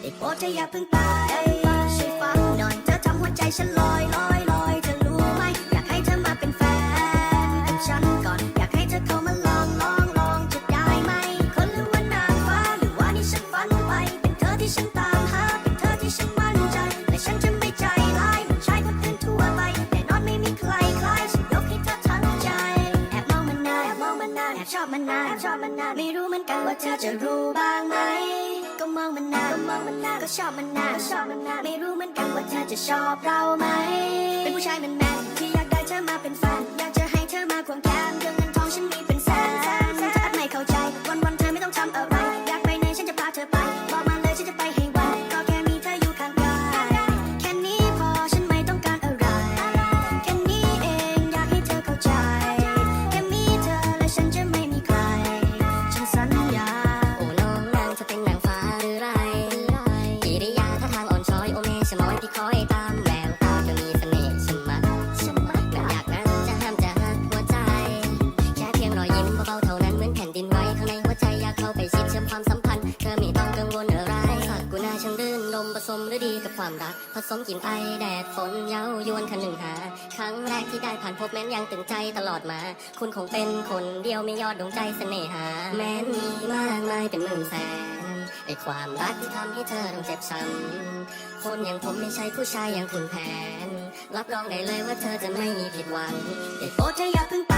ได้โปรดเธออย่าเพิ่งตาช่วยฟังหน่อยเธอทำหัวใจฉันลอยลอย ชอบมันนานชอบมันนานไม่รู้เหมือนกันว่าเธอจะรู้บ้างไหม ก็มองมันนานก็มองมันนานก็ชอบมันนานก็ชอบมันนานไม่รู้เหมือนกันว่าเธอจะชอบเราไหม เป็นผู้ชายแมนแมน ที่คอยตามแววตาเธอมีเสน่ห์ชะมัดฉันมักมันอยากนั้นจะห้ามจะหักหัวใจ แค่เพียงรอยยิ้มเบาๆเท่านั้นเหมือนแผ่นดินไหวข้างในหัวใจอยากเข้าไปชิดเชื่อมความสัมพันธ์เธอไม่ต้องกังวลอะไรสักกูน่าช่างรื่นลมผสมฤดีกับความรัก ผสมกลิ่นไอแดดฝนเย้ายวนคันหนึ่งหา ครั้งแรกที่ได้ผ่านพบแม้นยังตึงใจตลอดมา คุณคงเป็นคนเดียวไม่ยอดดวงใจเสน่หา แม้นมีมากมายเป็นหมื่นแสน ไอความรักที่ทำให้เธอต้องเจ็บช้ำคนอย่างผมไม่ใช่ผู้ชายอย่างคุณแผน รับรองได้เลยว่าเธอจะไม่มีผิดหวังได้โปรดเธออย่าเพิ่งไป